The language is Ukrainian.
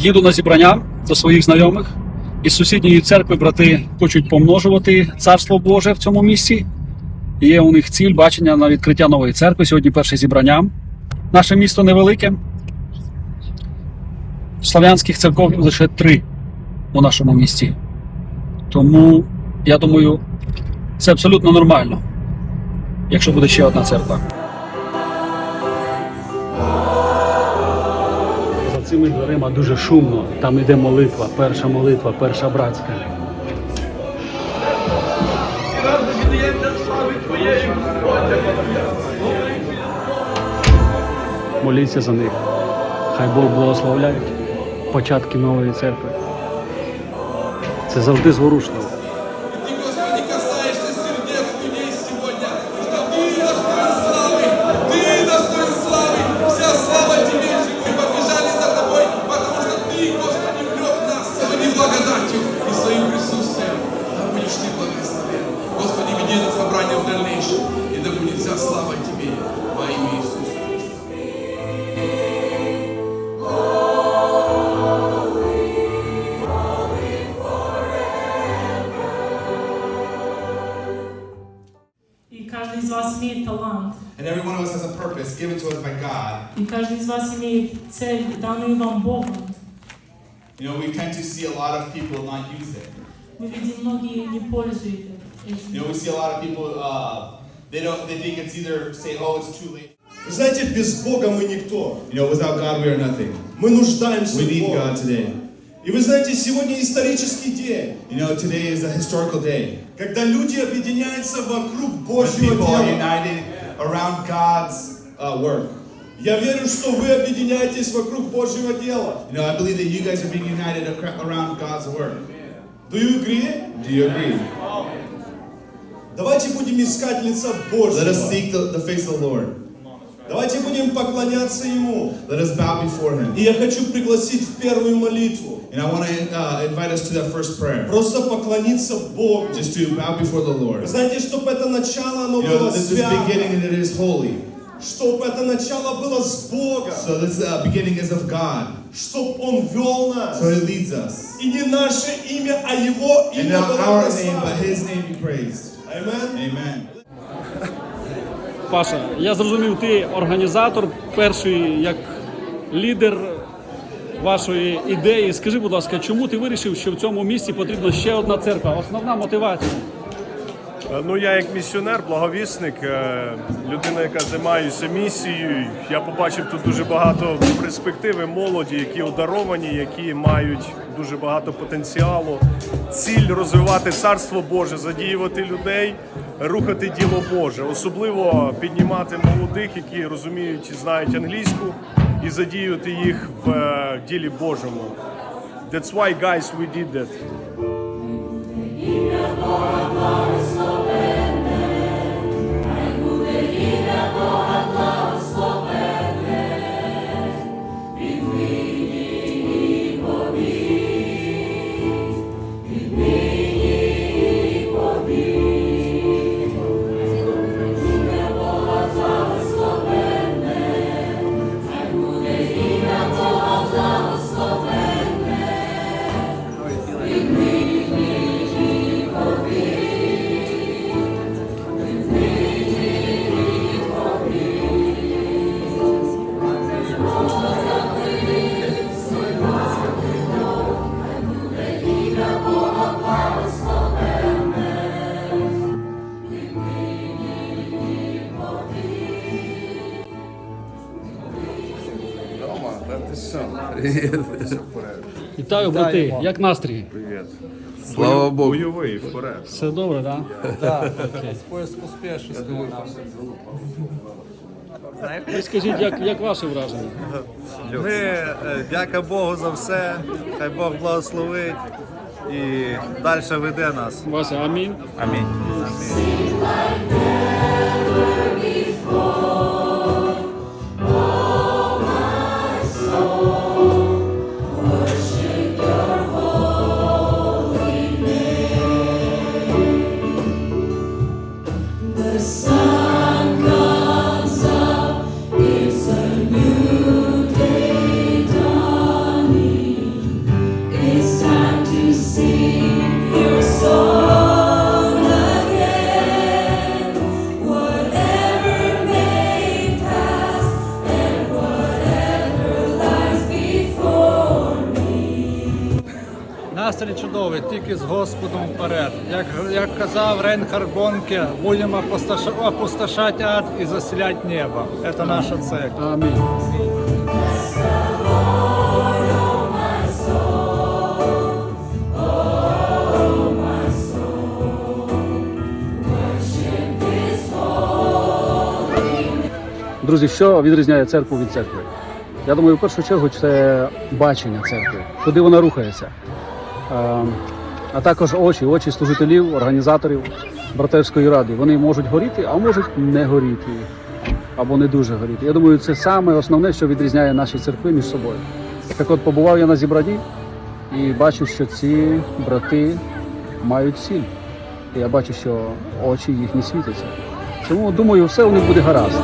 їду на зібрання до своїх знайомих. Із сусідньої церкви брати хочуть помножувати царство Боже в цьому місці. Є у них ціль бачення на відкриття нової церкви. Сьогодні перше зібрання. Наше місто невелике. Слав'янських церков лише три у нашому місті. Тому я думаю, це абсолютно нормально, якщо буде ще одна церква. Цими дверима дуже шумно. Там йде молитва, перша молитва, перша братська. Моліться за них. Хай Бог благословляє початки нової церкви. Це завжди зворушливо. вас имеет талант. And every one of us has a purpose given to us by God. И каждый из вас имеет цель, данную вам Богом. You know, we tend to see a lot of people not use it. Мы видим, многие не пользуются You know, этим. we see a lot of people, uh, they don't, they think it's either say, oh, it's too late. Вы знаете, без Бога мы никто. You know, without God, we are nothing. Мы нуждаемся We в need Боге. God today. И вы знаете, сегодня исторический день, You know, today is a historical day. когда люди объединяются вокруг When Божьего people are дела. united around God's uh, work. Я верю, что вы объединяетесь вокруг Божьего дела. You know, I believe that you guys are being united acra- around God's work. Do you agree? Do you agree? Давайте будем искать лица Let us Божьего. seek the, the face of the Lord. Давайте будем поклоняться Ему. Let us bow before Him. И я хочу пригласить в первую молитву. And I want to uh, invite us to that first prayer. Просто поклониться Богу. Just to bow before the Вы Lord. знаете, чтобы это начало, оно You know, было this is свято. beginning and it is holy. Чтобы это начало было с Бога. So this uh, beginning is of God. Чтобы Он вел нас. So He leads us. И не наше имя, а Его And имя not было our name, but прославлено. His name be praised. Amen. Amen. Паша, я зрозумів, ти організатор, перший як лідер вашої ідеї. Скажи, будь ласка, чому ти вирішив, що в цьому місці потрібна ще одна церква? Основна мотивація. Ну, я як місіонер, благовісник, е, людина, яка займається місією. Я побачив тут дуже багато перспективи молоді, які одаровані, які мають дуже багато потенціалу. Ціль розвивати царство Боже, задіювати людей, рухати діло Боже, особливо піднімати молодих, які розуміють і знають англійську, і задіювати їх в е, ділі Божому. That's why, guys, we did that. Вітаю, брати. Як настрій? Слава Богу. Бойовий вперед. Все добре, так? Да, поиск успешности нас. Ви скажіть, як, як ваше враження? Ми е, дяка Богу за все. Хай Бог благословить і далі веде нас. Вася, амінь. Амінь. Настрій чудовий, тільки з Господом вперед. Як, як казав Рейнхард Бонке, будемо опустоша- опустошати ад і заселяти небо. Це наша цель. Амінь. Друзі, що відрізняє церкву від церкви? Я думаю, в першу чергу це бачення церкви, куди вона рухається. А, а також очі, очі служителів, організаторів братерської ради. Вони можуть горіти, а можуть не горіти або не дуже горіти. Я думаю, це саме основне, що відрізняє наші церкви між собою. Так от побував я на зібранні і бачу, що ці брати мають ціль. Я бачу, що очі їхні світяться. Тому думаю, все у них буде гаразд.